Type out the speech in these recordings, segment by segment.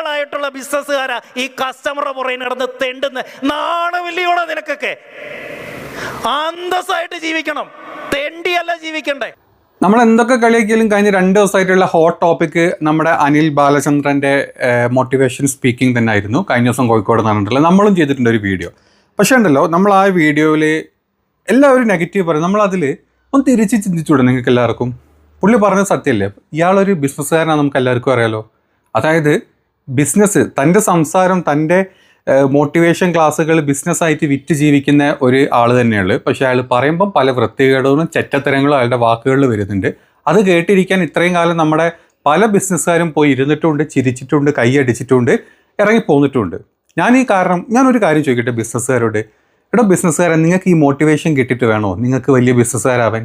തെണ്ടികളായിട്ടുള്ള ബിസിനസ്സുകാരാ ഈ കസ്റ്റമറുടെ പുറകെ നടന്ന് തെണ്ടുന്ന നാണമില്ലയോടെ നിനക്കൊക്കെ. അന്തസ്സായിട്ട് ജീവിക്കണം. തെണ്ടിയല്ല ജീവിക്കണ്ടേ. നമ്മൾ എന്തൊക്കെ കളിയാക്കിയാലും കഴിഞ്ഞ രണ്ട് ദിവസമായിട്ടുള്ള ഹോട്ട് ടോപ്പിക്ക് നമ്മുടെ അനിൽ ബാലചന്ദ്രന്റെ മോട്ടിവേഷൻ സ്പീക്കിംഗ് തന്നെ ആയിരുന്നു. കഴിഞ്ഞ ദിവസം കോഴിക്കോട് നടന്നിട്ടുള്ളത് നമ്മളും ചെയ്തിട്ടുണ്ട് ഒരു വീഡിയോ പക്ഷേ ഉണ്ടല്ലോ നമ്മൾ ആ വീഡിയോയിൽ എല്ലാവരും നെഗറ്റീവ് പറയും. നമ്മളതിൽ ഒന്ന് തിരിച്ച് ചിന്തിച്ചൂടെ നിങ്ങൾക്ക് എല്ലാവർക്കും പുള്ളി പറഞ്ഞ സത്യമല്ലേ? ഇയാളൊരു ബിസിനസ്സുകാരനാണ് നമുക്ക് എല്ലാവർക്കും അറിയാലോ. അതായത് ബിസിനസ് തന്റെ സംസാരം തന്റെ മോട്ടിവേഷൻ ക്ലാസ്സുകൾ ബിസിനസ്സായിട്ട് വിറ്റ് ജീവിക്കുന്ന ഒരു ആൾ തന്നെയാണ് പക്ഷേ അയാൾ പറയുമ്പം പല വൃത്തികേടുകളും ചെറ്റത്തരങ്ങളും അയാളുടെ വാക്കുകളിൽ വരുന്നുണ്ട്. അത് കേട്ടിരിക്കാൻ ഇത്രയും കാലം നമ്മുടെ പല ബിസിനസ്സുകാരും പോയി ഇരുന്നിട്ടുണ്ട് ചിരിച്ചിട്ടുണ്ട് കൈയടിച്ചിട്ടുണ്ട് ഇറങ്ങി പോന്നിട്ടുണ്ട്. ഞാൻ ഈ കാരണം ഞാനൊരു കാര്യം ചോദിക്കട്ടെ ബിസിനസ്സുകാരോട് എടോ ബിസിനസ്സുകാരൻ നിങ്ങൾക്ക് ഈ മോട്ടിവേഷൻ കിട്ടിയിട്ട് വേണോ? നിങ്ങൾക്ക് വലിയ ബിസിനസ്സുകാരാവാൻ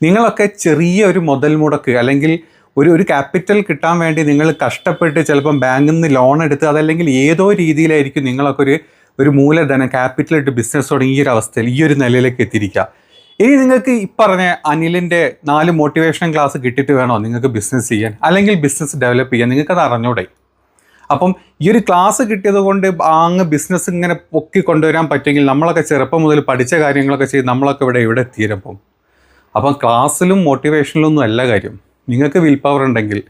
നിങ്ങളൊക്കെ ചെറിയ ഒരു മുതൽ മുടക്ക് അല്ലെങ്കിൽ ഒരു ഒരു ക്യാപിറ്റൽ കിട്ടാൻ വേണ്ടി നിങ്ങൾ കഷ്ടപ്പെട്ട് ചിലപ്പം ബാങ്കിൽ നിന്ന് ലോൺ എടുത്ത് അതല്ലെങ്കിൽ ഏതോ രീതിയിലായിരിക്കും നിങ്ങളൊക്കെ ഒരു ഒരു മൂലധനം ക്യാപിറ്റൽ ഇട്ട് ബിസിനസ് തുടങ്ങി ഈ ഒരു അവസ്ഥയിൽ ഈ ഒരു നിലയിലേക്ക് എത്തിയിരിക്കുക. ഇനി നിങ്ങൾക്ക് ഈ പറഞ്ഞ അനിലിന്റെ നാല് മോട്ടിവേഷൻ ക്ലാസ് കിട്ടിയിട്ട് വേണോ നിങ്ങൾക്ക് ബിസിനസ് ചെയ്യാൻ? അല്ലെങ്കിൽ ബിസിനസ് ഡെവലപ്പ് ചെയ്യാൻ? നിങ്ങൾക്കത് അറിഞ്ഞൂടെ? അപ്പം ഈ ഒരു ക്ലാസ് കിട്ടിയത് കൊണ്ട് അങ്ങ് ബിസിനസ് ഇങ്ങനെ പൊക്കി കൊണ്ടുവരാൻ പറ്റുമെങ്കിൽ നമ്മളൊക്കെ ചെറുപ്പം മുതൽ പഠിച്ച കാര്യങ്ങളൊക്കെ ചെയ്ത് നമ്മളൊക്കെ ഇവിടെ ഇവിടെ എത്തിയിരപ്പം അപ്പം? ക്ലാസ്സിലും മോട്ടിവേഷനിലും ഒന്നും അല്ല കാര്യം. നിങ്ങൾക്ക് വിൽ പവർ ഉണ്ടെങ്കിൽ.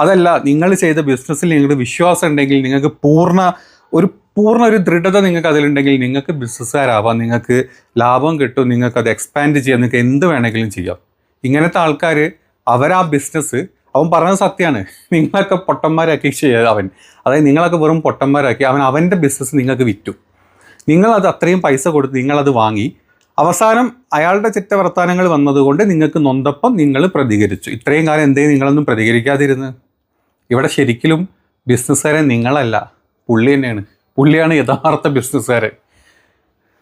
അതല്ല നിങ്ങൾ ചെയ്ത ബിസിനസ്സിൽ നിങ്ങൾക്ക് വിശ്വാസം ഉണ്ടെങ്കിൽ നിങ്ങൾക്ക് പൂർണ ഒരു പൂർണ ഒരു ദൃഢത നിങ്ങൾക്ക് അതിലുണ്ടെങ്കിൽ നിങ്ങൾക്ക് ബിസിനസ്സുകാരാവാം നിങ്ങൾക്ക് ലാഭം കിട്ടും നിങ്ങൾക്ക് അത് എക്സ്പാൻഡ് ചെയ്യാം നിങ്ങൾക്ക് എന്ത് വേണമെങ്കിലും ചെയ്യാം. ഇങ്ങനത്തെ ആൾക്കാർ അവരാ ബിസിനസ് അവൻ പറഞ്ഞത് സത്യമാണ് നിങ്ങളൊക്കെ പൊട്ടന്മാരാക്കി ചെയ്ത അവൻ. അതായത് നിങ്ങളൊക്കെ വെറും പൊട്ടന്മാരാക്കി അവൻ അവന്റെ ബിസിനസ് നിങ്ങൾക്ക് വിറ്റു. നിങ്ങളത് അത്രയും പൈസ കൊടുത്ത് നിങ്ങളത് വാങ്ങി അവസാനം അയാളുടെ ചിറ്റ വർത്താനങ്ങൾ വന്നതുകൊണ്ട് നിങ്ങൾക്ക് നൊന്തപ്പം നിങ്ങൾ പ്രതികരിച്ചു. ഇത്രയും കാലം എന്തേ നിങ്ങളൊന്നും പ്രതികരിക്കാതിരുന്ന്? ഇവിടെ ശരിക്കും ബിസിനസ്സുകാരെ നിങ്ങളല്ല. പുള്ളി തന്നെയാണ്. പുള്ളിയാണ് യഥാർത്ഥ ബിസിനസ്സുകാരൻ